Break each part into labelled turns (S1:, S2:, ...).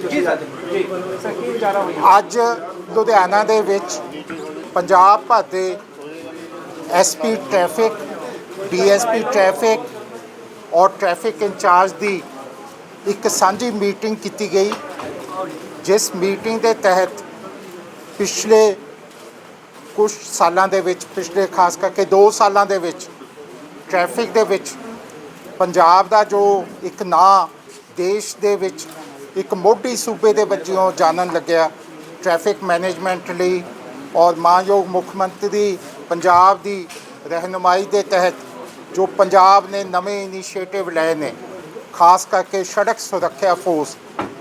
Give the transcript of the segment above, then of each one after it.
S1: ਜੀ ਸਰ ਜੀ। ਸਰ ਕੀ ਵਿਚਾਰਾ ਹੋਈ
S2: ਅੱਜ ਲੁਧਿਆਣਾ ਦੇ ਵਿੱਚ ਪੰਜਾਬ ਭਰ ਦੇ ਐਸਪੀ ਟ੍ਰੈਫਿਕ ਡੀਐਸਪੀ ਟ੍ਰੈਫਿਕ ਔਰ ਟ੍ਰੈਫਿਕ ਇੰਚਾਰਜ ਦੀ ਇੱਕ ਸਾਂਝੀ ਮੀਟਿੰਗ ਕੀਤੀ ਗਈ ਜਿਸ ਮੀਟਿੰਗ ਦੇ ਤਹਿਤ ਪਿਛਲੇ ਕੁਝ ਸਾਲਾਂ ਦੇ ਵਿੱਚ ਪਿਛਲੇ ਖਾਸ ਕਰਕੇ 2 ਸਾਲਾਂ ਦੇ ਵਿੱਚ ਟ੍ਰੈਫਿਕ ਦੇ ਵਿੱਚ ਪੰਜਾਬ ਦਾ ਜੋ ਇੱਕ ਨਾਂ ਦੇਸ਼ ਦੇ ਵਿੱਚ ਇੱਕ ਮੋਢੀ ਸੂਬੇ ਦੇ ਵਜੋਂ ਜਾਣਨ ਲੱਗਿਆ। ਟ੍ਰੈਫਿਕ ਮੈਨੇਜਮੈਂਟ ਲਈ ਔਰ ਮਾਨਯੋਗ ਮੁੱਖ ਮੰਤਰੀ ਪੰਜਾਬ ਦੀ ਰਹਿਨੁਮਾਈ ਦੇ ਤਹਿਤ ਜੋ ਪੰਜਾਬ ਨੇ ਨਵੇਂ ਇਨੀਸ਼ੀਏਟਿਵ ਲਏ ਨੇ, ਖਾਸ ਕਰਕੇ ਸੜਕ ਸੁਰੱਖਿਆ ਫੋਰਸ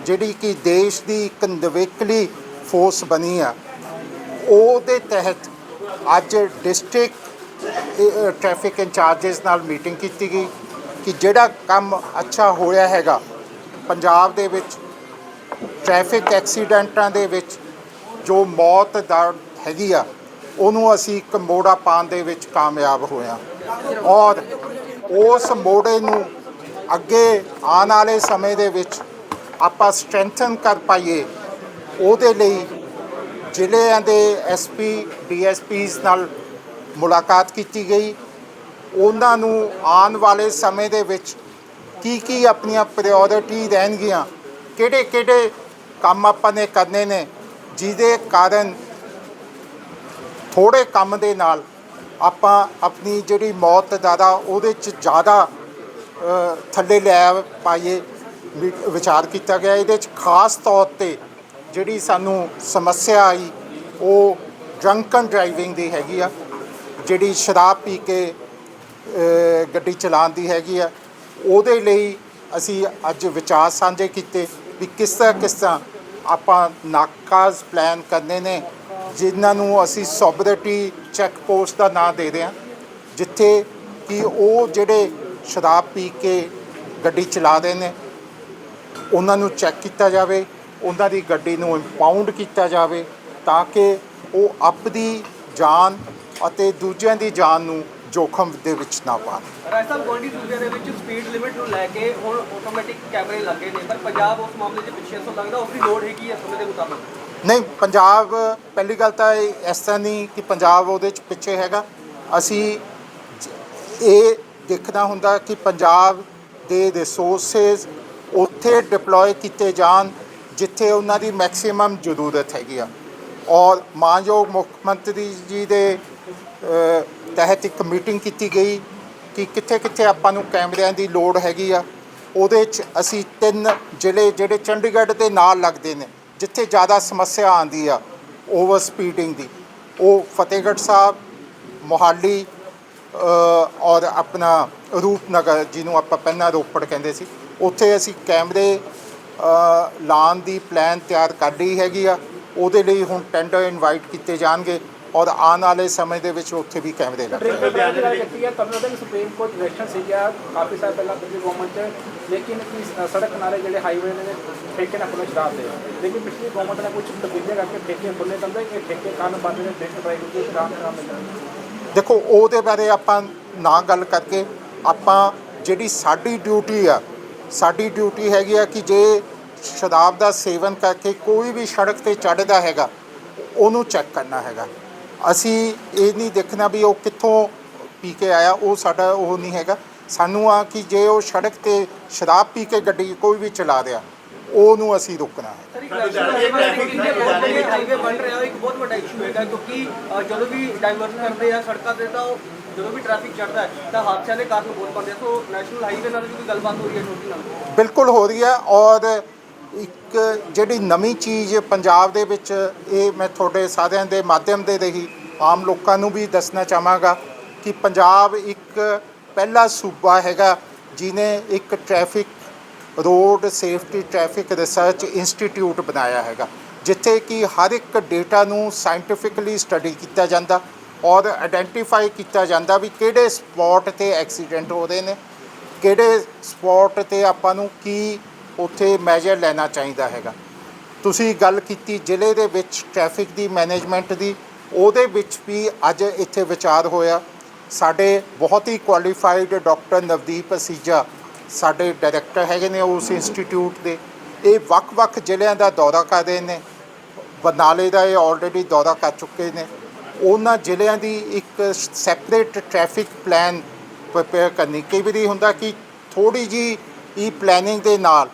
S2: ਜਿਹੜੀ ਕਿ ਦੇਸ਼ ਦੀ ਇੱਕ ਨਵੇਕਲੀ ਫੋਰਸ ਬਣੀ ਆ। ਉਹਦੇ ਤਹਿਤ ਅੱਜ ਡਿਸਟ੍ਰਿਕਟ ਟ੍ਰੈਫਿਕ ਇੰਚਾਰਜਸ ਨਾਲ ਮੀਟਿੰਗ ਕੀਤੀ ਗਈ ਕਿ ਜਿਹੜਾ ਕੰਮ ਅੱਛਾ ਹੋਇਆ ਹੈਗਾ, ਪੰਜਾਬ ਦੇ ਵਿੱਚ ਟ੍ਰੈਫਿਕ ਐਕਸੀਡੈਂਟਾਂ ਦੇ ਵਿੱਚ ਜੋ ਮੌਤ ਦਰ ਹੈਗੀ ਆ, ਉਹਨੂੰ ਅਸੀਂ ਇੱਕ ਮੋੜਾ ਪਾਉਣ ਦੇ ਵਿੱਚ ਕਾਮਯਾਬ ਹੋਇਆ ਔਰ ਉਸ ਮੋੜੇ ਨੂੰ ਅੱਗੇ ਆਉਣ ਵਾਲੇ ਸਮੇਂ ਦੇ ਵਿੱਚ ਆਪਾਂ ਸਟਰੈਂਥਨ ਕਰ ਪਾਈਏ, ਉਹਦੇ ਲਈ ਜ਼ਿਲ੍ਹਿਆਂ ਦੇ ਐਸਪੀ ਡੀਐਸਪੀਸ ਨਾਲ ਮੁਲਾਕਾਤ ਕੀਤੀ ਗਈ। ਉਹਨਾਂ ਨੂੰ ਆਉਣ ਵਾਲੇ ਸਮੇਂ ਦੇ ਵਿੱਚ ਕੀ ਕੀ ਆਪਣੀਆਂ ਪ੍ਰਾਇੋਰਟੀ ਰਹਿਣਗੀਆਂ ਕਿਹੜੇ ਕਿਹੜੇ ਕੰਮ ਆਪਾਂ ਨੇ ਕਰਨੇ ਨੇ, ਜਿਹਦੇ ਕਾਰਨ ਥੋੜੇ ਕੰਮ ਦੇ ਨਾਲ ਆਪਾਂ ਆਪਣੀ ਜਿਹੜੀ ਮੌਤ ਦਾਦਾ ਉਹਦੇ ਚ ਜ਼ਿਆਦਾ ਥੱਲੇ ਲੈ ਪਾਈਏ ਵਿਚਾਰ ਕੀਤਾ ਗਿਆ। ਇਹਦੇ ਚ ਖਾਸ ਤੌਰ ਤੇ ਜਿਹੜੀ ਸਾਨੂੰ ਸਮੱਸਿਆ ਆਈ, ਉਹ ਡਰੰਕਨ ਡਰਾਈਵਿੰਗ ਦੀ ਹੈਗੀ ਆ, ਜਿਹੜੀ ਸ਼ਰਾਬ ਪੀ ਕੇ ਗੱਡੀ ਚਲਾਉਣ ਦੀ ਹੈਗੀ ਆ। ਉਹਦੇ ਲਈ ਅਸੀਂ ਅੱਜ ਵਿਚਾਰ ਸਾਂਝੇ ਕੀਤੇ। ਵੀ ਕਿਸ ਤਰ੍ਹਾਂ ਕਿਸ ਤਰ੍ਹਾਂ ਆਪਾਂ ਨਾਕਾਜ਼ ਪਲਾਨ ਕਰਨੇ ਨੇ, ਜਿਨ੍ਹਾਂ ਨੂੰ ਅਸੀਂ ਸੋਬਰਿਟੀ ਚੈੱਕ ਪੋਸਟ ਦਾ ਨਾਂ ਦੇ ਰਹੇ ਹਾਂ, ਜਿੱਥੇ ਕਿ ਉਹ ਜਿਹੜੇ ਸ਼ਰਾਬ ਪੀ ਕੇ ਗੱਡੀ ਚਲਾ ਰਹੇ ਨੇ, ਉਹਨਾਂ ਨੂੰ ਚੈੱਕ ਕੀਤਾ ਜਾਵੇ, ਉਹਨਾਂ ਦੀ ਗੱਡੀ ਨੂੰ ਇੰਪਾਊਂਡ ਕੀਤਾ ਜਾਵੇ, ਤਾਂ ਕਿ ਉਹ ਆਪਦੀ ਜਾਨ ਅਤੇ ਦੂਜਿਆਂ ਦੀ ਜਾਨ ਨੂੰ ਜੋਖਮ ਦੇ ਵਿੱਚ ਨਾ ਪਾਉਣ
S3: ਰਾਜਸਥਾਨ ਗੋਲਡੀ ਸੂਬੇ ਦੇ ਵਿੱਚ ਸਪੀਡ ਲਿਮਿਟ ਨੂੰ ਲੈ ਕੇ ਹੁਣ ਆਟੋਮੈਟਿਕ ਕੈਮਰੇ ਲੱਗੇ ਨੇ ਪਰ ਪੰਜਾਬ ਉਸ ਮਾਮਲੇ 'ਚ ਪਿੱਛੇ ਤੋਂ ਲੱਗਦਾ ਉਸ ਦੀ ਲੋੜ ਹੈਗੀ ਹੈ ਸਮੇਂ ਦੇ ਮੁਤਾਬਕ।
S2: ਨਹੀਂ ਪੰਜਾਬ ਪਹਿਲੀ ਗੱਲ ਤਾਂ ਇਹ ਇਸ ਤਰ੍ਹਾਂ ਨਹੀਂ ਕਿ ਪੰਜਾਬ ਉਹਦੇ ਚ ਪਿੱਛੇ ਹੈਗਾ। ਅਸੀਂ ਇਹ ਦੇਖਣਾ ਹੁੰਦਾ ਕਿ ਪੰਜਾਬ ਦੇ ਰਿਸੋਰਸਸ ਉੱਥੇ ਡਿਪਲੋਏ ਕੀਤੇ ਜਾਣ ਜਿੱਥੇ ਉਹਨਾਂ ਦੀ ਮੈਕਸਿਮਮ ਜ਼ਰੂਰਤ ਹੈਗੀ ਆ। ਔਰ ਮਾਨਯੋਗ ਮੁੱਖ ਮੰਤਰੀ ਜੀ ਦੇ ਤਹਿਤ ਇੱਕ ਮੀਟਿੰਗ ਕੀਤੀ ਗਈ ਕਿ ਕਿੱਥੇ ਕਿੱਥੇ ਆਪਾਂ ਨੂੰ ਕੈਮਰਿਆਂ ਦੀ ਲੋੜ ਹੈਗੀ ਆ ਉਹਦੇ 'ਚ ਅਸੀਂ ਤਿੰਨ ਜ਼ਿਲ੍ਹੇ ਜਿਹੜੇ ਚੰਡੀਗੜ੍ਹ ਦੇ ਨਾਲ ਲੱਗਦੇ ਨੇ ਜਿੱਥੇ ਜ਼ਿਆਦਾ ਸਮੱਸਿਆ ਆਉਂਦੀ ਆ ਓਵਰ ਸਪੀਡਿੰਗ ਦੀ ਉਹ ਫਤਿਹਗੜ੍ਹ ਸਾਹਿਬ ਮੋਹਾਲੀ ਔਰ ਆਪਣਾ ਰੂਪਨਗਰ ਜਿਹਨੂੰ ਆਪਾਂ ਪਹਿਲਾਂ ਰੋਪੜ ਕਹਿੰਦੇ ਸੀ ਉੱਥੇ ਅਸੀਂ ਕੈਮਰੇ ਅ, ਲਾਉਣ ਦੀ ਪਲਾਨ ਤਿਆਰ ਕਰ ਲਈ ਹੈਗੀ ਆ ਉਹਦੇ ਲਈ ਹੁਣ ਟੈਂਡਰ ਇਨਵਾਈਟ ਕੀਤੇ ਜਾਣਗੇ ਔਰ ਆਉਣ ਵਾਲੇ ਸਮੇਂ ਦੇ ਵਿੱਚ ਉੱਥੇ ਵੀ ਕੈਮਰੇ ਲੱਗਣਗੇ
S1: ਨੂੰ ਸੁਪਰੀਮ ਕੋਰਟ ਡਾਇਰੈਕਸ਼ਨ ਸੀਗਾ ਕਾਫੀ ਸਾਲ ਪਹਿਲਾਂ ਪਿਛਲੀ ਗਵਰਨਮੈਂਟ 'ਚ ਲੇਕਿਨ ਕੀ ਸੜਕ ਕਿਨਾਰੇ ਜਿਹੜੇ ਹਾਈਵੇ ਨੇ ਠੇਕੇ ਨਾਲ ਖੁੱਲ੍ਹੇ ਸ਼ਰਾਬ ਦੇ ਲੇਕਿਨ ਪਿਛਲੀ ਗਵਰਨਮੈਂਟ ਨੇ ਕੁਝ ਤਬਦੀਲੀਆਂ ਕਰਕੇ ਠੇਕੇ ਖੁੱਲ੍ਹੇ ਕਰਦੇ ਇਹ ਠੇਕੇ ਕਾਰਨ ਬੰਦ ਨੇ ਡਰਿੰਕ ਡਰਾਈਵਿੰਗ ਦੀ ਸ਼ਰਾਬ ਨਾਮ ਮਿਲਦਾ
S2: ਦੇਖੋ ਉਹਦੇ ਬਾਰੇ ਆਪਾਂ ਨਾ ਗੱਲ ਕਰਕੇ ਆਪਾਂ ਜਿਹੜੀ ਸਾਡੀ ਡਿਊਟੀ ਆ ਸਾਡੀ ਡਿਊਟੀ ਹੈਗੀ ਆ ਕਿ ਜੇ ਸ਼ਰਾਬ ਦਾ ਸੇਵਨ ਕਰਕੇ ਕੋਈ ਵੀ ਸੜਕ ਤੇ ਚੜ੍ਹਦਾ ਹੈਗਾ ਉਹਨੂੰ ਚੈੱਕ ਕਰਨਾ ਹੈਗਾ। ਅਸੀਂ ਇਹ ਨਹੀਂ ਦੇਖਣਾ ਵੀ ਉਹ ਕਿੱਥੋਂ ਪੀ ਕੇ ਆਇਆ ਉਹ ਸਾਡਾ ਉਹ ਨਹੀਂ ਹੈਗਾ। ਸਾਨੂੰ ਆ ਕਿ ਜੇ ਉਹ ਸੜਕ ਤੇ ਸ਼ਰਾਬ ਪੀ ਕੇ ਗੱਡੀ ਕੋਈ ਵੀ ਚਲਾ ਰਿਹਾ ਉਹਨੂੰ ਅਸੀਂ ਰੋਕਣਾ ਹੈ।
S3: ਸਰ ਇੱਕ ਨੈਸ਼ਨਲ ਹਾਈਵੇ ਹਾਈਵੇ ਬਣ ਰਿਹਾ ਉਹ ਇੱਕ ਬਹੁਤ ਵੱਡਾ ਇਸ਼ੂ ਹੈਗਾ ਕਿਉਂਕਿ ਅ, ਜਦੋਂ ਵੀ ਡਾਈਵਰਟ ਕਰਦੇ ਆ ਸੜਕਾਂ ਤੇ ਤਾਂ ਉਹ ਜਦੋਂ ਵੀ ਟ੍ਰੈਫਿਕ ਚੜਦਾ ਹੈ ਤਾਂ ਹਾਦਸਿਆਂ ਦੇ ਕਾਰਨ ਬਹੁਤ ਬਣਦੇ ਆ। ਸੋ ਨੈਸ਼ਨਲ ਹਾਈਵੇ ਨਾਲ ਵੀ ਕੋਈ ਗੱਲਬਾਤ ਹੋ ਰਹੀ ਹੈ ਛੋਟੀ ਨਾਲ?
S2: ਬਿਲਕੁਲ ਹੋ ਰਹੀ ਹੈ ਔਰ ਇੱਕ ਜਿਹੜੀ ਨਵੀਂ ਚੀਜ਼ ਪੰਜਾਬ ਦੇ ਵਿੱਚ ਇਹ ਮੈਂ ਤੁਹਾਡੇ ਸਾਰਿਆਂ ਦੇ ਮਾਧਿਅਮ ਦੇ ਰਹੀ, ਆਮ ਲੋਕਾਂ ਨੂੰ ਵੀ ਦੱਸਣਾ ਚਾਹਾਂਗਾ ਕਿ ਪੰਜਾਬ ਇੱਕ ਪਹਿਲਾ ਸੂਬਾ ਹੈਗਾ ਜਿਨੇ ਇੱਕ traffic road safety traffic research institute ਬਣਾਇਆ ਹੈਗਾ, ਜਿੱਥੇ ਕਿ ਹਰ ਇੱਕ ਡੇਟਾ ਨੂੰ ਸਾਇੰਟੀਫਿਕਲੀ ਸਟੱਡੀ ਕੀਤਾ ਜਾਂਦਾ ਔਰ ਆਇਡੈਂਟੀਫਾਈ ਕੀਤਾ ਜਾਂਦਾ ਵੀ ਕਿਹੜੇ ਸਪੌਟ ਤੇ ਐਕਸੀਡੈਂਟ ਹੋ ਰਹੇ ਨੇ, ਕਿਹੜੇ ਸਪੌਟ ਤੇ ਆਪਾਂ ਨੂੰ ਕੀ ਉੱਥੇ ਮੈਜਰ ਲੈਣਾ ਚਾਹੀਦਾ ਹੈਗਾ। ਤੁਸੀਂ ਗੱਲ ਕੀਤੀ ਜ਼ਿਲ੍ਹੇ ਦੇ ਵਿੱਚ ਟ੍ਰੈਫਿਕ ਦੀ ਮੈਨੇਜਮੈਂਟ ਦੀ, ਉਹਦੇ ਵਿੱਚ ਵੀ ਅੱਜ ਇੱਥੇ ਵਿਚਾਰ ਹੋਇਆ। ਸਾਡੇ ਬਹੁਤ ਹੀ ਕੁਆਲੀਫਾਈਡ ਡਾਕਟਰ ਨਵਦੀਪ ਅਸੀਜਾ ਸਾਡੇ ਡਾਇਰੈਕਟਰ ਹੈਗੇ ਨੇ ਉਸ ਇੰਸਟੀਚਿਊਟ ਦੇ। ਇਹ ਵੱਖ-ਵੱਖ ਜ਼ਿਲ੍ਹਿਆਂ ਦਾ ਦੌਰਾ ਕਰ ਰਹੇ ਨੇ। ਬਰਨਾਲੇ ਦਾ ਇਹ ਆਲਰੇਡੀ ਦੌਰਾ ਕਰ ਚੁੱਕੇ ਨੇ। ਉਹਨਾਂ ਜ਼ਿਲ੍ਹਿਆਂ ਦੀ ਇੱਕ ਸੈਪਰੇਟ ਟ੍ਰੈਫਿਕ ਪਲਾਨ ਪ੍ਰਪੇਅਰ ਕਰਨੀ। ਕਈ ਵਾਰੀ ਹੁੰਦਾ ਕਿ ਥੋੜੀ ਜੀ ਇਹ ਪਲੈਨਿੰਗ ਦੇ ਨਾਲ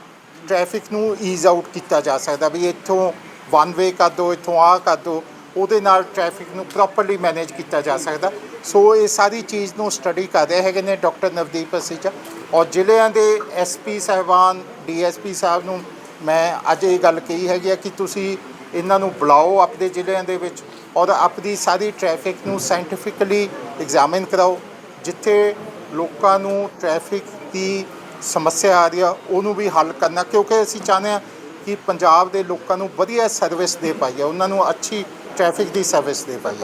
S2: ਟ੍ਰੈਫਿਕ ਨੂੰ ਈਜ਼ ਆਊਟ ਕੀਤਾ ਜਾ ਸਕਦਾ ਵੀ ਇੱਥੋਂ ਵਨ ਵੇ ਕਰ ਦਿਓ ਇੱਥੋਂ ਆ ਕਰ ਦਿਓ ਉਹਦੇ ਨਾਲ ਟ੍ਰੈਫਿਕ ਨੂੰ ਪ੍ਰੋਪਰਲੀ ਮੈਨੇਜ ਕੀਤਾ ਜਾ ਸਕਦਾ। ਸੋ ਇਹ ਸਾਰੀ ਚੀਜ਼ ਨੂੰ ਸਟੱਡੀ ਕਰ ਰਹੇ ਹੈਗੇ ਨੇ ਡਾਕਟਰ ਨਵਦੀਪ ਅਸੀਜਾ ਔਰ ਜ਼ਿਲ੍ਹਿਆਂ ਦੇ ਐਸਪੀ ਸਾਹਿਬਾਨ ਡੀਐਸਪੀ ਸਾਹਿਬ ਨੂੰ ਮੈਂ ਅੱਜ ਇਹ ਗੱਲ ਕਹੀ ਹੈਗੀ ਆ ਕਿ ਤੁਸੀਂ ਇਹਨਾਂ ਨੂੰ ਬੁਲਾਓ ਆਪਣੇ ਜ਼ਿਲ੍ਹਿਆਂ ਦੇ ਵਿੱਚ ਔਰ ਆਪਣੀ ਸਾਰੀ ਟ੍ਰੈਫਿਕ ਨੂੰ ਸਾਇੰਟੀਫਿਕਲੀ ਐਗਜ਼ਾਮਿਨ ਕਰਾਓ। ਜਿੱਥੇ ਲੋਕਾਂ ਨੂੰ ਟ੍ਰੈਫਿਕ ਦੀ ਸਮੱਸਿਆ ਆ ਰਹੀ ਆ ਉਹਨੂੰ ਵੀ ਹੱਲ ਕਰਨਾ ਕਿਉਂਕਿ ਅਸੀਂ ਚਾਹੁੰਦੇ ਹਾਂ ਕਿ ਪੰਜਾਬ ਦੇ ਲੋਕਾਂ ਨੂੰ ਵਧੀਆ ਸਰਵਿਸ ਦੇ ਪਾਈਏ ਉਹਨਾਂ ਨੂੰ ਅੱਛੀ ਟ੍ਰੈਫਿਕ ਦੀ ਸਰਵਿਸ ਦੇ ਪਾਈਏ।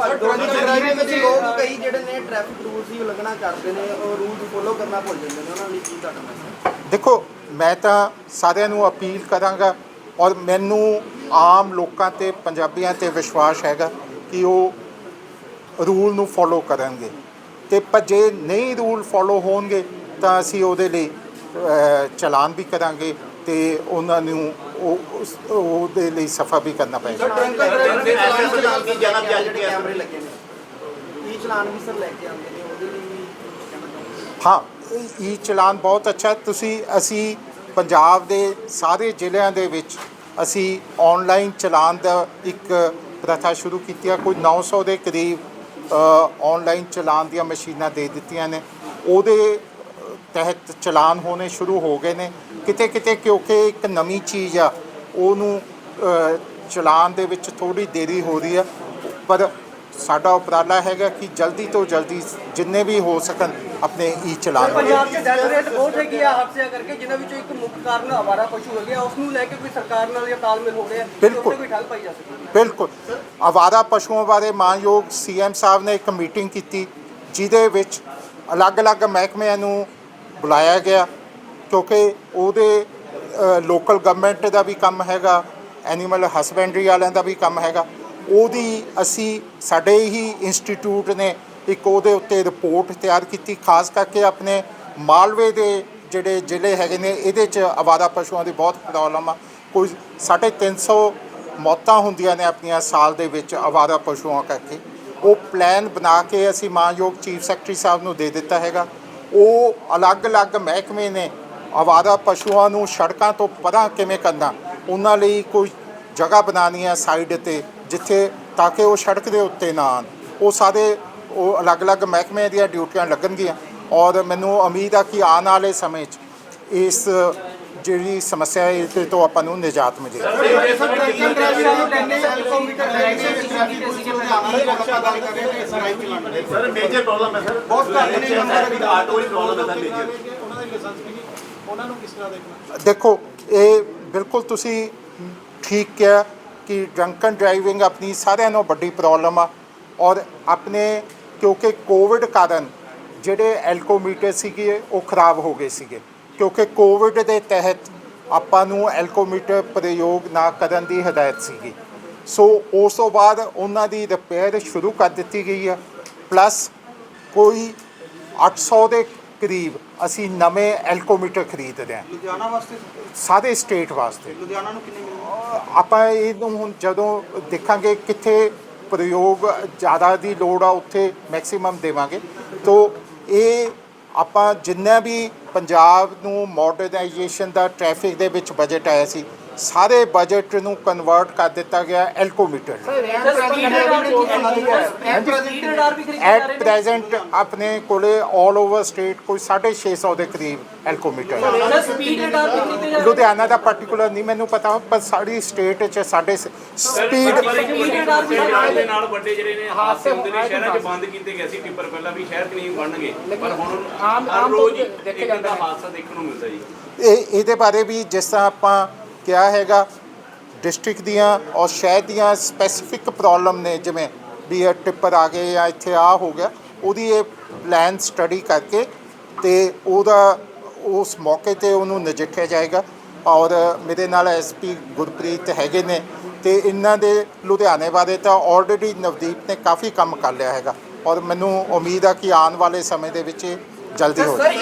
S4: ਵਿੱਚ ਲੋਕ ਕਈ ਜਿਹੜੇ ਨੇ ਟ੍ਰੈਫਿਕ ਰੂਲਸ ਹੀ ਉਲੰਘਣਾ ਕਰਦੇ ਨੇ ਉਹ ਰੂਲਸ ਫੋਲੋ ਕਰਨਾ ਭੁੱਲ ਜਾਂਦੇ ਨੇ ਉਹਨਾਂ ਲਈ ਕੀ ਤੁਹਾਡਾ ਮੈਸੇਜ
S2: ਦੇਖੋ ਮੈਂ ਤਾਂ ਸਾਰਿਆਂ ਨੂੰ ਅਪੀਲ ਕਰਾਂਗਾ ਔਰ ਮੈਨੂੰ ਆਮ ਲੋਕਾਂ ਤੇ ਪੰਜਾਬੀਆਂ ਤੇ ਵਿਸ਼ਵਾਸ ਹੈਗਾ ਕਿ ਉਹ ਰੂਲ ਨੂੰ ਫੋਲੋ ਕਰਨਗੇ ਤੇ ਪਰ ਜੇ ਨਹੀਂ ਰੂਲ ਫੋਲੋ ਹੋਣਗੇ ਤਾਂ ਅਸੀਂ ਉਹਦੇ ਲਈ ਚਲਾਨ ਵੀ ਕਰਾਂਗੇ ਤੇ ਉਹਨਾਂ ਨੂੰ ਉਹ ਉਹਦੇ ਲਈ ਸਫਾ ਵੀ ਕਰਨਾ ਪਏਗਾ।
S4: ਡਰੰਕਨ ਡਰਾਈਵਰ ਦੇ ਚਲਾਨ ਚਲਾਨ ਕੀ ਜਾਣਾ ਪਿਆ ਜਿਹੜੇ ਕੈਮਰੇ ਲੱਗੇ ਨੇ। ਕੀ ਚਲਾਨ ਵੀ ਸਰ ਲੈ ਕੇ ਆਉਂਦੇ ਨੇ ਉਹਦੇ ਲਈ ਵੀ ਕਹਿਣਾ ਚਾਹੁੰਦੇ
S2: ਹਾਂ ਇਹ ਚਲਾਨ ਬਹੁਤ ਅੱਛਾ ਹੈ। ਤੁਸੀਂ ਅਸੀਂ ਪੰਜਾਬ ਦੇ ਸਾਰੇ ਜ਼ਿਲ੍ਹਿਆਂ ਦੇ ਵਿੱਚ ਅਸੀਂ ਆਨਲਾਈਨ ਚਲਾਨ ਦਾ ਇੱਕ ਪ੍ਰਥਾ ਸ਼ੁਰੂ ਕੀਤੀ ਹੈ ਕੋਈ 900 ਦੇ ਕਰੀਬ ਆਨਲਾਈਨ ਚਲਾਨ ਦੀਆਂ ਮਸ਼ੀਨਾਂ ਦੇ ਦਿੱਤੀਆਂ ਨੇ। ਉਹਦੇ ਤਹਿਤ ਚਲਾਨ ਹੋਣੇ ਸ਼ੁਰੂ ਹੋ ਗਏ ਨੇ। ਕਿਤੇ ਕਿਤੇ ਕਿਉਂਕਿ ਇੱਕ ਨਵੀਂ ਚੀਜ਼ ਆ ਉਹਨੂੰ ਚਲਾਨ ਦੇ ਵਿੱਚ ਥੋੜੀ ਦੇਰੀ ਹੋ ਰਹੀ ਆ। ਪਰ ਸਾਡਾ ਉਪਰਾਲਾ ਹੈਗਾ ਕਿ ਜਲਦੀ ਤੋਂ ਜਲਦੀ ਜਿੰਨੇ ਵੀ ਹੋ ਸਕਣ ਆਪਣੇ ਈ ਚਲਾਨ
S3: ਪੰਜਾਬ 'ਚ ਡੈਥ ਰੇਟ ਬਹੁਤ ਹੈਗੀ ਆ ਹਾਦਸਿਆਂ ਕਰਕੇ ਜਿਨ੍ਹਾਂ ਵਿੱਚੋਂ ਇੱਕ ਮੁੱਖ ਕਾਰਨ ਆਵਾਰਾ ਪਸ਼ੂ ਹੈਗੇ ਆ ਉਸ ਨੂੰ ਲੈ ਕੇ ਕੋਈ ਸਰਕਾਰ ਨਾਲ ਜਾਂ ਤਾਲਮੇਲ ਹੋ ਰਿਹਾ
S2: ਬਿਲਕੁਲ।
S3: ਕੋਈ ਠੱਲ ਪਾਈ ਜਾ ਸਕੇ।
S2: ਬਿਲਕੁਲ। ਆਵਾਰਾ ਪਸ਼ੂਆਂ ਬਾਰੇ ਮਾਨਯੋਗ ਸੀਐਮ ਸਾਹਿਬ ਨੇ ਇੱਕ ਮੀਟਿੰਗ ਕੀਤੀ ਜਿਹਦੇ ਵਿੱਚ ਅਲੱਗ-ਅਲੱਗ ਮਹਿਕਮਿਆਂ ਨੂੰ ਬੁਲਾਇਆ ਗਿਆ, ਕਿਉਂਕਿ ਉਹਦੇ ਲੋਕਲ ਗਵਰਨਮੈਂਟ ਦਾ ਵੀ ਕੰਮ ਹੈਗਾ ਐਨੀਮਲ ਹਸਬੈਂਡਰੀ ਵਾਲਿਆਂ ਦਾ ਵੀ ਕੰਮ ਹੈਗਾ। ਉਹਦੀ ਅਸੀਂ, ਸਾਡੇ ਹੀ ਇੰਸਟੀਚਿਊਟ ਨੇ ਇੱਕ ਉਹਦੇ ਉੱਤੇ ਰਿਪੋਰਟ ਤਿਆਰ ਕੀਤੀ, ਖਾਸ ਕਰਕੇ ਆਪਣੇ ਮਾਲਵੇ ਦੇ ਜਿਹੜੇ ਜ਼ਿਲ੍ਹੇ ਹੈਗੇ ਨੇ, ਇਹਦੇ 'ਚ ਆਵਾਰਾ ਪਸ਼ੂਆਂ ਦੀ ਬਹੁਤ ਪ੍ਰੋਬਲਮ ਆ। ਕੋਈ ਸਾਢੇ ਤਿੰਨ ਸੌ ਮੌਤਾਂ ਹੁੰਦੀਆਂ ਨੇ ਆਪਣੀਆਂ ਸਾਲ ਦੇ ਵਿੱਚ ਆਵਾਰਾ ਪਸ਼ੂਆਂ ਕਰਕੇ। ਉਹ ਪਲਾਨ ਬਣਾ ਕੇ ਅਸੀਂ ਮਾਨਯੋਗ ਚੀਫ ਸੈਕਟਰੀ ਸਾਹਿਬ ਨੂੰ ਦੇ ਦਿੱਤਾ ਹੈਗਾ। ਉਹ ਅਲੱਗ-ਅਲੱਗ ਮਹਿਕਮੇ ਨੇ, ਆਵਾਰਾ ਪਸ਼ੂਆਂ ਨੂੰ ਸੜਕਾਂ ਤੋਂ ਪਰਾਂ ਕਿਵੇਂ ਕਰਨਾ, ਉਹਨਾਂ ਲਈ ਕੋਈ ਜਗ੍ਹਾ ਬਣਾਉਣੀ ਹੈ ਸਾਈਡ ਤੇ, ਜਿੱਥੇ ਤਾਂ ਕਿ ਉਹ ਸੜਕ ਦੇ ਉੱਤੇ ਨਾ ਆਉਣ। ਉਹ ਸਾਰੇ ਉਹ ਅਲੱਗ-ਅਲੱਗ ਮਹਿਕਮੇ ਦੀਆਂ ਡਿਊਟੀਆਂ ਲੱਗਣਗੀਆਂ ਔਰ ਮੈਨੂੰ ਉਮੀਦ ਆ ਕਿ ਆਉਣ ਵਾਲੇ ਸਮੇਂ 'ਚ ਇਸ ਜਿਹੜੀ ਸਮੱਸਿਆ ਹੈ ਇਸ ਤੋਂ ਆਪਾਂ ਨੂੰ ਨਿਜਾਤ ਮਿਲੇਗੀ
S5: ਸਰ ਮੇਜਰ ਪ੍ਰੋਬਲਮ ਹੈ ਸਰ ਬਹੁਤ ਘੱਟ ਨੇ ਨੰਬਰ ਆਟੋ ਦੀ ਪ੍ਰੋਬਲਮ ਹੈ ਸਰ ਮੇਜਰ
S2: ਦੇਖੋ ਇਹ ਬਿਲਕੁਲ ਤੁਸੀਂ ਠੀਕ ਕਿਹਾ ਕਿ ਡਰੰਕਨ ਡਰਾਈਵਿੰਗ ਆਪਣੀ ਸਾਰਿਆਂ ਨਾਲੋਂ ਵੱਡੀ ਪ੍ਰੋਬਲਮ ਆ ਔਰ ਆਪਣੇ ਕਿਉਂਕਿ ਕੋਵਿਡ ਕਾਰਨ ਜਿਹੜੇ ਐਲਕੋਮੀਟਰ ਸੀਗੇ ਉਹ ਖਰਾਬ ਹੋ ਗਏ ਸੀਗੇ। ਕਿਉਂਕਿ ਕੋਵਿਡ ਦੇ ਤਹਿਤ ਆਪਾਂ ਨੂੰ ਐਲਕੋਮੀਟਰ ਪ੍ਰਯੋਗ ਨਾ ਕਰਨ ਦੀ ਹਦਾਇਤ ਸੀਗੀ। ਸੋ ਉਸ ਤੋਂ ਬਾਅਦ ਉਹਨਾਂ ਦੀ ਰਿਪੇਅਰ ਸ਼ੁਰੂ ਕਰ ਦਿੱਤੀ ਗਈ ਆ ਪਲੱਸ ਕੋਈ 800 ਦੇ ਕਰੀਬ ਅਸੀਂ ਨਵੇਂ ਐਲਕੋਮੀਟਰ ਖਰੀਦ ਰਹੇ ਹਾਂ।
S4: ਲੁਧਿਆਣਾ ਵਾਸਤੇ?
S2: ਸਾਰੇ ਸਟੇਟ ਵਾਸਤੇ।
S4: ਲੁਧਿਆਣਾ ਨੂੰ ਕਿੰਨੇ ਮਿਲਣਗੇ
S2: ਆਪਾਂ ਇਹਨੂੰ ਹੁਣ ਜਦੋਂ ਦੇਖਾਂਗੇ ਕਿੱਥੇ ਪ੍ਰਯੋਗ ਜ਼ਿਆਦਾ ਦੀ ਲੋੜ ਆ ਉੱਥੇ ਮੈਕਸਿਮਮ ਦੇਵਾਂਗੇ। ਤੋ ਇਹ ਆਪਾਂ ਜਿੰਨਾ ਵੀ ਪੰਜਾਬ ਨੂੰ ਮਾਡਰਨਾਈਜੇਸ਼ਨ ਦਾ ਟ੍ਰੈਫਿਕ ਦੇ ਵਿੱਚ ਬਜਟ ਆਇਆ ਸੀ ਸਾਰੇ ਬਜਟ ਨੂੰ ਕਨਵਰਟ ਕਰ ਦਿੱਤਾ ਗਿਆ ਐਲਕੋਮੀਟਰ ਐਟ ਪ੍ਰੈਜ਼ੈਂਟ ਆਪਣੇ ਕੋਲੇ 올 ਓਵਰ ਸਟੇਟ ਕੋਈ 650 ਦੇ ਕਰੀਬ ਐਲਕੋਮੀਟਰ ਹੈ। ਲੁਧਿਆਣਾ ਦਾ ਪਾਰਟਿਕੂਲਰ ਨਹੀਂ ਮੈਨੂੰ ਪਤਾ ਪਰ ਸਾਰੀ ਸਟੇਟ 'ਚ ਸਾਡੇ ਸਪੀਡ
S6: ਦੇ ਨਾਲ ਵੱਡੇ ਜਿਹੜੇ ਨੇ ਹਾਦਸੇ ਹੁੰਦੇ ਨੇ ਸ਼ਹਿਰਾਂ 'ਚ ਬੰਦ ਕੀਤੇ ਗਏ ਸੀ ਟਿੱਪਰ ਪਹਿਲਾਂ ਵੀ ਸ਼ਹਿਰ 'ਚ ਨਹੀਂ ਬਣਨਗੇ ਪਰ ਹੁਣ
S1: ਆਮ- ਆਮ
S6: ਰੋਜ਼
S1: ਦੇਖਿਆ ਜਾਂਦਾ।
S6: ਹਾਦਸਾ ਦੇਖਣ ਨੂੰ ਮਿਲਦਾ ਜੀ।
S2: ਇਹ ਇਹਦੇ ਬਾਰੇ ਵੀ ਜਿਸ ਤਰ੍ਹਾਂ ਆਪਾਂ ਕਿਹਾ ਹੈਗਾ ਡਿਸਟ੍ਰਿਕਟ ਦੀਆਂ ਔਰ ਸ਼ਹਿਰ ਦੀਆਂ ਸਪੈਸੀਫਿਕ ਪ੍ਰੋਬਲਮ ਨੇ, ਜਿਵੇਂ ਵੀ ਇਹ ਟਿੱਪਰ ਆ ਗਏ ਜਾਂ ਇੱਥੇ ਆ ਹੋ ਗਿਆ, ਉਹਦੀ ਇਹ ਪਲਾਨ ਸਟੱਡੀ ਕਰਕੇ ਤੇ ਉਹਦਾ, ਉਸ ਮੌਕੇ ਤੇ ਉਹਨੂੰ ਨਜਿੱਠਿਆ ਜਾਏਗਾ। ਔਰ ਮੇਰੇ ਨਾਲ ਐਸਪੀ ਗੁਰਪ੍ਰੀਤ ਹੈਗੇ ਨੇ ਤੇ ਇਹਨਾਂ ਦੇ ਲੁਧਿਆਣੇ ਬਾਰੇ ਤਾਂ ਆਲਰੇਡੀ ਨਵਦੀਪ ਨੇ ਕਾਫੀ ਕੰਮ ਕਰ ਲਿਆ ਹੈਗਾ। ਔਰ ਮੈਨੂੰ ਉਮੀਦ ਆ ਕਿ ਆਉਣ ਵਾਲੇ ਸਮੇਂ ਦੇ ਵਿੱਚ ਇਹ ਜਲਦੀ ਹੋ ਜਾਏ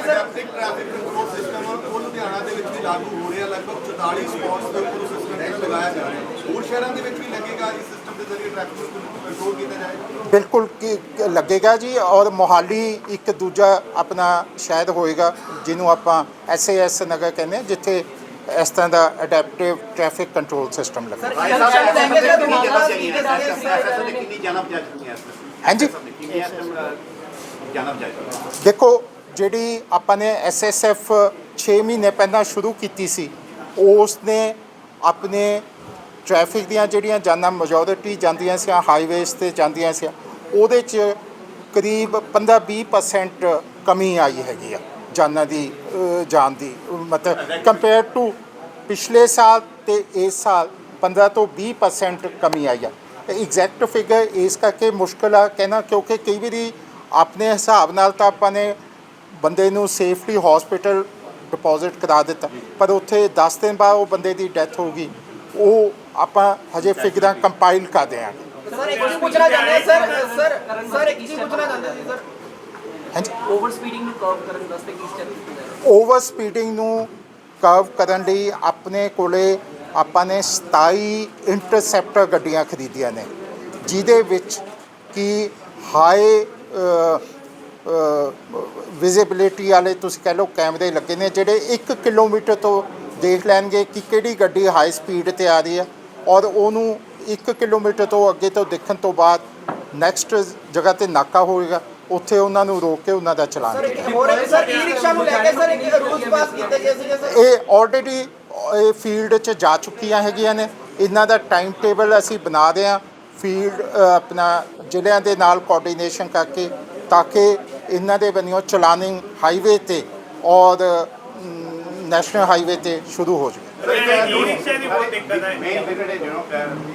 S4: ਟ੍ਰੈਫਿਕ ਕੰਟਰੋਲ ਸਿਸਟਮ ਉਹ ਲੁਧਿਆਣਾ
S7: ਦੇ ਵਿੱਚ ਵੀ ਲਾਗੂ ਹੋ ਰਿਹਾ ਲਗਭਗ 44 ਸਪੌਟਸ ਦੇ ਉੱਪਰ ਸਿਸਟਮ ਲਗਾਇਆ ਜਾ ਰਿਹਾ ਹੈ। ਹੋਰ ਸ਼ਹਿਰਾਂ ਦੇ ਵਿੱਚ ਵੀ ਲੱਗੇਗਾ ਇਸ ਸਿਸਟਮ ਦੇ ਜ਼ਰੀਏ ਟ੍ਰੈਫਿਕ ਨੂੰ ਕੰਟਰੋਲ ਕੀਤਾ ਜਾਏਗਾ
S2: ਬਿਲਕੁਲ ਕੀ ਲੱਗੇਗਾ ਜੀ ਔਰ ਮੋਹਾਲੀ ਇੱਕ ਦੂਜਾ ਆਪਣਾ ਸ਼ਾਇਦ ਹੋਏਗਾ ਜਿਹਨੂੰ ਆਪਾਂ ਐਸਏਐਸ ਨਗਰ ਕਹਿੰਦੇ ਹਾਂ ਜਿੱਥੇ ਇਸ ਤਰ੍ਹਾਂ ਦਾ ਅਡੈਪਟਿਵ ਟ੍ਰੈਫਿਕ ਕੰਟਰੋਲ ਸਿਸਟਮ ਲੱਗੇ
S5: ਭਾਈ ਸਾਹਿਬ ਕਿੰਨੀ ਜਨਮ ਚਾਹੀਏ ਐਸਐਸਐਸ ਨੇ ਕਿੰਨੀ ਜਨਮ ਚਾਹੀਏ
S2: ਹਾਂਜੀ।
S5: ਕਿੰਨੀ ਇਸ ਟਾਈਮ ਜਨਮ ਚਾਹੀਏ
S2: ਦੇਖੋ ਜਿਹੜੀ ਆਪਾਂ ਨੇ ਐਸਐਸਐਫ 6 ਮਹੀਨੇ ਪਹਿਲਾਂ ਸ਼ੁਰੂ ਕੀਤੀ ਸੀ ਉਸ ਨੇ ਆਪਣੇ ਟ੍ਰੈਫਿਕ ਦੀਆਂ ਜਿਹੜੀਆਂ ਜਾਨਾਂ ਮੈਜੋਰਿਟੀ ਜਾਂਦੀਆਂ ਸੀ ਹਾਈਵੇਜ਼ ਤੇ ਜਾਂਦੀਆਂ ਸੀ ਉਹਦੇ 'ਚ ਕਰੀਬ 15-20% ਕਮੀ ਆਈ ਹੈਗੀ ਆ ਜਾਨਾਂ ਦੀ ਅ, ਜਾਨ ਦੀ। ਮਤਲਬ ਕੰਪੇਅਰ ਟੂ ਪਿਛਲੇ ਸਾਲ ਤੇ ਇਸ ਸਾਲ 15 ਤੋਂ 20% ਕਮੀ ਆਈ ਆ। ਐਗਜ਼ੈਕਟ ਫਿਗਰ ਇਸ ਕਰਕੇ ਮੁਸ਼ਕਲ ਆ ਕਹਿਣਾ ਕਿਉਂਕਿ ਕਈ ਵਾਰੀ ਆਪਣੇ ਹਿਸਾਬ ਨਾਲ ਤਾਂ ਆਪਾਂ ਨੇ ਬੰਦੇ ਨੂੰ ਸੇਫਲੀ ਹਸਪੀਟਲ ਡਿਪੋਜ਼ਿਟ ਕਰਾ ਦਿੱਤਾ। ਪਰ ਉੱਥੇ 10 ਦਿਨ ਬਾਅਦ ਉਹ ਬੰਦੇ ਦੀ ਡੈਥ ਹੋ ਗਈ। ਉਹ ਆਪਾਂ ਹਜੇ ਫਿਗਰਾਂ ਕੰਪਾਈਲ ਕਰਦੇ ਹਾਂ।
S4: ਸਰ ਇੱਕ ਚੀਜ਼ ਪੁੱਛਣਾ ਚਾਹੁੰਦੇ ਹਾਂ ਸਰ ਸਰ ਸਰ ਇੱਕ ਚੀਜ਼ ਪੁੱਛਣਾ ਚਾਹੁੰਦੇ ਸੀ ਸਰ
S2: ਹਾਂਜੀ?
S3: ਓਵਰ ਸਪੀਡਿੰਗ ਨੂੰ ਕਰਵ ਕਰਨ ਵਾਸਤੇ ਕੀ ਸਟੈਪ
S2: ਓਵਰ ਸਪੀਡਿੰਗ ਨੂੰ ਕਰਵ ਕਰਨ ਲਈ ਆਪਣੇ ਕੋਲੇ ਆਪਾਂ ਨੇ 27 ਇੰਟਰਸੈਪਟਰ ਗੱਡੀਆਂ ਖਰੀਦੀਆਂ ਨੇ ਜਿਹਦੇ ਵਿੱਚ ਕੀ ਹਾਈ ਵਿਜ਼ਿਬਿਲਿਟੀ ਵਾਲੇ ਤੁਸੀਂ ਕਹਿ ਲਓ ਕੈਮਰੇ ਲੱਗੇ ਨੇ ਜਿਹੜੇ 1 ਕਿਲੋਮੀਟਰ ਤੋਂ ਦੇਖ ਲੈਣਗੇ ਕਿ ਕਿਹੜੀ ਗੱਡੀ ਹਾਈ ਸਪੀਡ ਤੇ ਆ ਰਹੀ ਹੈ ਔਰ ਉਹਨੂੰ 1 ਕਿਲੋਮੀਟਰ ਤੋਂ ਅੱਗੇ ਤੋਂ ਦੇਖਣ ਤੋਂ ਬਾਅਦ ਨੈਕਸਟ ਜਗ੍ਹਾ ਤੇ ਨਾਕਾ ਹੋਏਗਾ ਉੱਥੇ ਉਹਨਾਂ ਨੂੰ ਰੋਕ ਕੇ ਉਹਨਾਂ ਦਾ ਚਲਾਨ
S4: ਸਰ ਇੱਕ ਹੋਰ ਇੱਕ ਸਰ ਈ ਰਿਕਸ਼ਾ ਨੂੰ ਲੈ ਕੇ ਸਰ ਇੱਕ ਰੂਲਸ ਪਾਸ ਕੀਤੇ ਗਏ ਸੀ ਸਰ।
S2: ਇਹ ਆਲਰੇਡੀ ਇਹ ਫੀਲਡ 'ਚ ਜਾ ਚੁੱਕੀਆਂ ਹੈਗੀਆਂ ਨੇ। ਇਹਨਾਂ ਦਾ ਟਾਈਮ ਟੇਬਲ ਅਸੀਂ ਬਣਾ ਰਹੇ ਹਾਂ। ਫੀਲਡ ਆਪਣਾ ਜ਼ਿਲ੍ਹਿਆਂ ਦੇ ਨਾਲ ਕੋਆਰਡੀਨੇਸ਼ਨ ਕਰਕੇ ਤਾਂ ਕਿ ਇਹਨਾਂ ਦੇ ਬੰਨਿਓ ਚਲਾਨਿੰਗ ਹਾਈਵੇ ਤੇ ਔਰ ਨੈਸ਼ਨਲ ਹਾਈਵੇ ਤੇ ਸ਼ੁਰੂ ਹੋ ਜਾਵੇ
S5: ਮੇਨ ਜਿਹੜੇ ਜਿਹੜੋ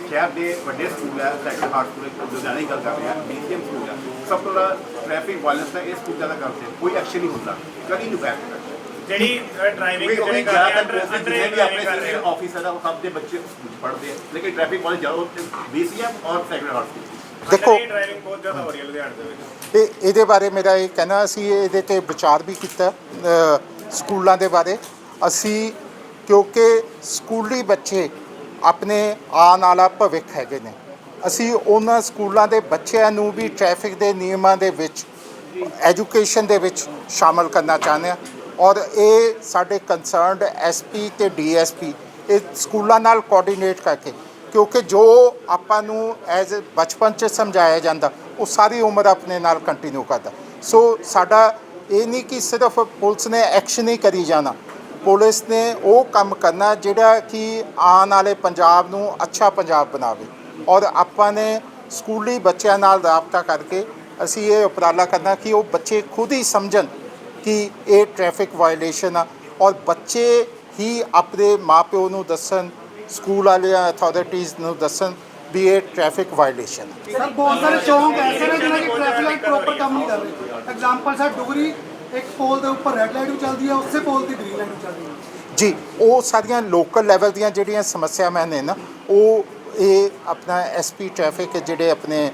S5: ਸ਼ਹਿਰ ਦੇ ਵੱਡੇ ਸਕੂਲ ਹੈ ਸੈਕੰਡ ਹਾਰਟ ਸਕੂਲ ਹੈ ਲੁਧਿਆਣਾ ਦੀ ਗੱਲ ਕਰ ਰਹੇ ਹਾਂ ਮੀਡੀਅਮ ਸਕੂਲ ਹੈ ਸਭ ਤੋਂ ਜ਼ਿਆਦਾ ਟ੍ਰੈਫਿਕ ਵਾਇਲੈਂਸ ਦਾ ਇਹ ਸਕੂਲ ਜ਼ਿਆਦਾ ਕਰਦੇ ਕੋਈ ਐਕਸ਼ਨ ਨਹੀਂ ਹੁੰਦਾ ਕਦੀ ਨਹੀਂ ਬੈਕ ਕਰਦਾ
S8: ਜਿਹੜੀ ਡਰਾਈਵਿੰਗ ਜਿਹੜੇ ਕਰ ਰਹੇ
S5: ਵੀ ਆਪਣੇ ਸੀਨੀਅਰ ਆਫਿਸਰ ਹੈ ਉਹ ਸਭ ਦੇ ਬੱਚੇ ਪੜ੍ਹਦੇ ਆ ਲੇਕਿਨ ਟ੍ਰੈਫਿਕ ਵਾਲੇ ਜ਼ਿਆਦਾ ਬੀਸੀਐਮ ਔਰ ਸੈਕੰਡ ਹਾਰਟ ਸਕੂਲ
S2: ਦੇਖੋ
S8: ਡਰਾਈਵਿੰਗ ਬਹੁਤ ਜ਼ਿਆਦਾ ਹੋ ਰਹੀ ਹੈ ਲੁਧਿਆਣੇ ਦੇ ਵਿੱਚ।
S2: ਤੇ ਇਹਦੇ ਬਾਰੇ ਮੇਰਾ ਇਹ ਕਹਿਣਾ ਅਸੀਂ ਇਹਦੇ ਤੇ ਵਿਚਾਰ ਵੀ ਕੀਤਾ ਅ, ਸਕੂਲਾਂ ਦੇ ਬਾਰੇ। ਅਸੀਂ ਕਿਉਂਕਿ ਸਕੂਲੀ ਬੱਚੇ ਆਪਣੇ ਆਉਣ ਵਾਲਾ ਭਵਿੱਖ ਹੈਗੇ ਨੇ। ਅਸੀਂ ਉਹਨਾਂ ਸਕੂਲਾਂ ਦੇ ਬੱਚਿਆਂ ਨੂੰ ਵੀ ਟ੍ਰੈਫਿਕ ਦੇ ਨਿਯਮਾਂ ਦੇ ਵਿੱਚ ਐਜੂਕੇਸ਼ਨ ਦੇ ਵਿੱਚ ਸ਼ਾਮਲ ਕਰਨਾ ਚਾਹੁੰਦੇ ਹਾਂ। ਔਰ ਇਹ ਸਾਡੇ ਕੰਸਰਨਡ ਐਸਪੀ ਤੇ ਡੀਐਸਪੀ ਇਹ ਸਕੂਲਾਂ ਨਾਲ ਕੋਆਰਡੀਨੇਟ ਕਰਕੇ ਕਿਉਂਕਿ ਜੋ ਆਪਾਂ ਨੂੰ ਐਜ਼ ਬਚਪਨ ਚ ਸਮਝਾਇਆ ਜਾਂਦਾ, ਉਹ ਸਾਰੀ ਉਮਰ ਆਪਣੇ ਨਾਲ ਕੰਟੀਨਿਊ ਕਰਦਾ। ਸੋ ਸਾਡਾ ਇਹ ਨਹੀਂ ਕਿ ਸਿਰਫ ਪੁਲਿਸ ਨੇ ਐਕਸ਼ਨ ਹੀ ਕਰੀ ਜਾਣਾ। ਪੁਲਿਸ ਨੇ ਉਹ ਕੰਮ ਕਰਨਾ ਜਿਹੜਾ ਕਿ ਆਉਣ ਵਾਲੇ ਪੰਜਾਬ ਨੂੰ ਅੱਛਾ ਪੰਜਾਬ ਬਣਾਵੇ। ਔਰ ਆਪਾਂ ਨੇ ਸਕੂਲੀ ਬੱਚਿਆਂ ਨਾਲ ਰਾਬਤਾ ਕਰਕੇ ਅਸੀਂ ਇਹ ਉਪਰਾਲਾ ਕਰਨਾ ਕਿ ਉਹ ਬੱਚੇ ਖੁਦ ਹੀ ਸਮਝਣ ਕਿ ਇਹ ਟ੍ਰੈਫਿਕ ਵਾਇਲੇਸ਼ਨ ਆ। ਔਰ ਬੱਚੇ ਹੀ ਆਪਣੇ ਮਾਪਿਓ ਨੂੰ ਦੱਸਣ ਸਕੂਲ ਵਾਲਿਆਂ ਅਥਾਰਟੀਜ਼ ਨੂੰ ਦੱਸਣ ਵੀ ਇਹ ਟ੍ਰੈਫਿਕ ਵਾਇਲੇਸ਼ਨ ਹੈ।
S9: ਸਰ ਬਹੁਤ ਸਾਰੇ ਚੌਂਕ ਐਸੇ ਨੇ ਜਿਹਨਾਂ ਦੀ ਟ੍ਰੈਫਿਕ ਲਾਈਟ ਪ੍ਰੋਪਰ ਕੰਮ ਨਹੀਂ ਕਰ ਰਹੀ। ਐਗਜ਼ਾਮਪਲ ਸਰ ਡੁਗਰੀ ਇੱਕ ਪੋਲ ਦੇ ਉੱਪਰ ਰੈੱਡ ਲਾਈਟ ਵੀ ਚੱਲਦੀ ਹੈ ਉਸੇ ਪੋਲ ਤੇ ਗ੍ਰੀਨ ਲਾਈਟ ਵੀ ਚੱਲਦੀ ਹੈ
S2: ਜੀ ਉਹ ਸਾਰੀਆਂ ਲੋਕਲ ਲੈਵਲ ਦੀਆਂ ਜਿਹੜੀਆਂ ਸਮੱਸਿਆਵਾਂ ਨੇ ਨਾ ਉਹ ਇਹ ਆਪਣਾ ਐਸਪੀ ਟ੍ਰੈਫਿਕ ਜਿਹੜੇ ਆਪਣੇ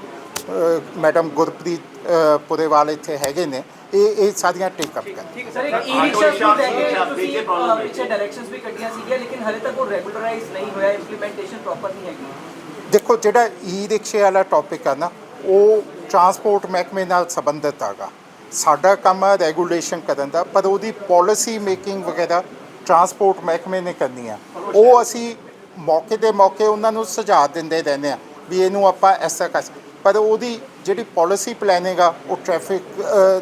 S2: ਮੈਡਮ ਗੁਰਪ੍ਰੀਤ ਪੁਰੇਵਾਲ ਇੱਥੇ ਹੈਗੇ ਨੇ ਇਹ ਇਹ ਸਾਰੀਆਂ ਟੇਕ ਅਪ ਕਰਨ
S3: ਸਰ ਇੱਕ ਈ ਰਿਕਸ਼ਾ ਨੂੰ ਲੈ ਕੇ ਤੁਸੀਂ ਅ, ਪਿੱਛੇ ਡਾਇਰੈਕਸ਼ਨਸ ਵੀ ਕੱਢੀਆਂ ਸੀਗੀਆਂ ਲੇਕਿਨ ਹਲੇ ਤੱਕ ਉਹ ਰੈਗੂਲਰਾਈਜ਼ ਨਹੀਂ ਹੋਇਆ ਇੰਪਲੀਮੈਂਟੇਸ਼ਨ ਪ੍ਰੋਪਰ ਨਹੀਂ ਹੈਗੀ।
S2: ਦੇਖੋ ਜਿਹੜਾ ਈ ਰਿਕਸ਼ੇ ਵਾਲਾ ਟੌਪਿਕ ਆ ਨਾ ਉਹ ਟਰਾਂਸਪੋਰਟ ਮਹਿਕਮੇ ਨਾਲ ਸੰਬੰਧਿਤ ਹੈਗਾ ਸਾਡਾ ਕੰਮ ਹੈ ਰੈਗੂਲੇਸ਼ਨ ਕਰਨ ਦਾ ਪਰ ਉਹਦੀ ਪਾਲਿਸੀ ਮੇਕਿੰਗ ਵਗੈਰਾ ਟਰਾਂਸਪੋਰਟ ਮਹਿਕਮੇ ਨੇ ਕਰਨੀ ਆ। ਉਹ ਅਸੀਂ ਮੌਕੇ ਦੇ ਮੌਕੇ ਉਹਨਾਂ ਨੂੰ ਸੁਝਾਅ ਦਿੰਦੇ ਰਹਿੰਦੇ ਆ ਵੀ ਇਹਨੂੰ ਆਪਾਂ ਤਰ੍ਹਾਂ ਕਰ ਪਰ ਉਹਦੀ ਜਿਹੜੀ ਪਾਲਿਸੀ ਪਲੈਨਿੰਗ ਆ ਉਹ ਟ੍ਰੈਫਿਕ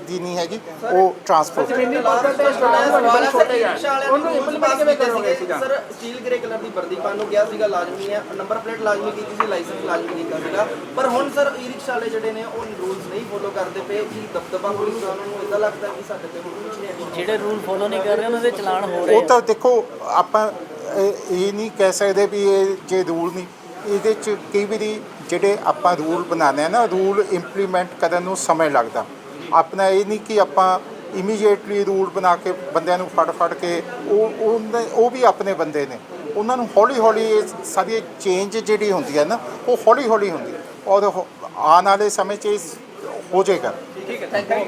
S2: ਦੀ ਨਹੀਂ ਹੈਗੀ ਉਹ ਟਰਾਂਸਪੋਰਟ
S1: ਜਿੰਨੀ ਪਾਵਰ ਤੇ ਸਟਾਫ ਬੜੇ ਛੋਟੇ ਆ। ਉਹਨੂੰ
S4: ਉਹਨੂੰ
S1: ਇੰਪਲੀਮੈਂਟ ਕਿਵੇਂ ਕਰੋਗੇ ਸੀਗਾ?
S4: ਸਰ ਸਟੀਲ ਗ੍ਰੇ ਕਲਰ ਦੀ ਵਰਦੀ ਪਾਉਣ ਨੂੰ ਕਿਹਾ ਸੀਗਾ ਲਾਜ਼ਮੀ ਹੈ ਨੰਬਰ ਪਲੇਟ ਲਾਜ਼ਮੀ ਕੀਤੀ ਸੀ ਲਾਇਸੈਂਸ ਲਾਜ਼ਮੀ ਕੀਤਾ ਸੀਗਾ। ਪਰ ਹੁਣ ਸਰ ਈ ਰਿਕਸ਼ਾ ਵਾਲੇ ਜਿਹੜੇ ਨੇ ਉਹ ਰੂਲਸ ਨਹੀਂ ਫੋਲੋ ਕਰਦੇ ਪਏ। ਕੀ ਦਬਦਬਾ ਪੁਲਿਸ ਦਾ ਉਹਨਾਂ ਨੂੰ? ਇਦਾਂ ਲੱਗਦਾ ਕਿ ਸਾਡੇ ਤੇ ਹੁਣ ਕੁਝ ਨਹੀਂ
S3: ਜਿਹੜੇ ਰੂਲ ਫੋਲੋ ਨਹੀਂ ਕਰ ਰਹੇ ਉਹਨਾਂ ਦੇ ਚਲਾਨ ਹੋ
S2: ਉਹ ਤਾਂ ਦੇਖੋ ਆਪਾਂ ਇਹ ਇਹ ਨਹੀਂ ਕਹਿ ਸਕਦੇ ਵੀ ਇਹ ਜੇ ਰੂਲ ਨਹੀਂ। ਇਹਦੇ ਚ ਕਈ ਵਾਰੀ ਜਿਹੜੇ ਆਪਾਂ ਰੂਲ ਬਣਾਉਂਦੇ ਆ ਨਾ ਰੂਲ ਇੰਪਲੀਮੈਂਟ ਕਰਨ ਨੂੰ ਸਮਾਂ ਲੱਗਦਾ। ਆਪਣਾ ਇਹ ਨਹੀਂ ਕਿ ਆਪਾਂ ਇਮੀਡੀਏਟਲੀ ਰੂਲ ਬਣਾ ਕੇ ਬੰਦਿਆਂ ਨੂੰ ਫੜ ਫੜ ਕੇ ਉਹ ਉਹ ਵੀ ਆਪਣੇ ਬੰਦੇ ਨੇ। ਉਹਨਾਂ ਨੂੰ ਹੌਲੀ ਹੌਲੀ ਇਹ ਸਾਰੀ ਚੇਂਜ ਜਿਹੜੀ ਹੁੰਦੀ ਹੈ ਨਾ, ਉਹ ਹੌਲੀ ਹੌਲੀ ਹੁੰਦੀ ਔਰ ਆਉਣ ਵਾਲੇ ਸਮੇਂ 'ਚ ਇਹ ਹੋ ਜਾਏਗਾ।